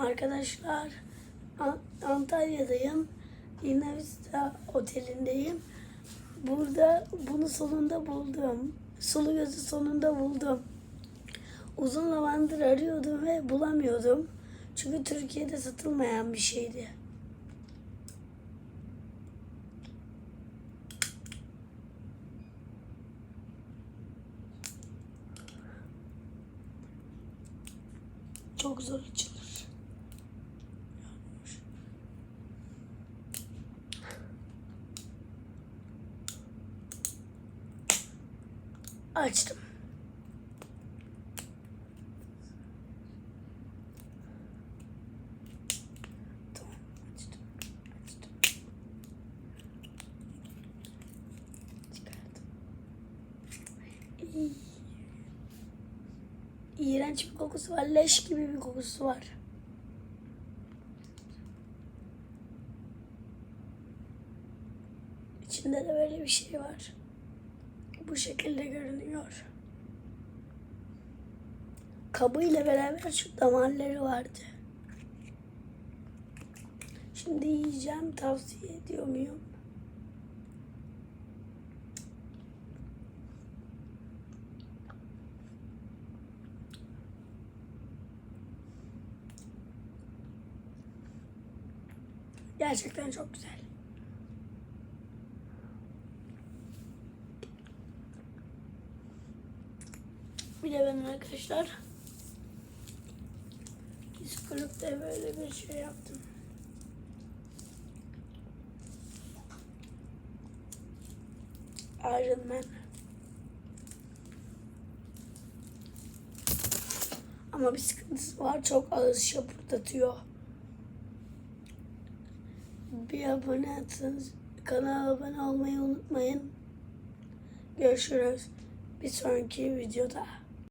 Arkadaşlar An- Antalya'dayım. Inavista Oteli'ndeyim. Burada bunu sonunda buldum. Sulu gözü sonunda buldum. Uzun zamandır arıyordum ve bulamıyordum. Çünkü Türkiye'de satılmayan bir şeydi. Çok zor açılır. Açtım. Tamam, açtım. Açtım. Çıkardım. İy. İğrenç bir kokusu var. Leş gibi bir kokusu var. İçinde de böyle bir şey var. Bu şekilde görünüyor. Kabıyla beraber şu damarları vardı. Şimdi yiyeceğim tavsiye ediyor muyum? Gerçekten çok güzel. Bir de ben arkadaşlar Discord'da böyle bir şey yaptım. Iron Man. Ama bir sıkıntısı var. Çok ağız şapırdatıyor. Bir abone atsanız kanala abone olmayı unutmayın. Görüşürüz bir sonraki videoda.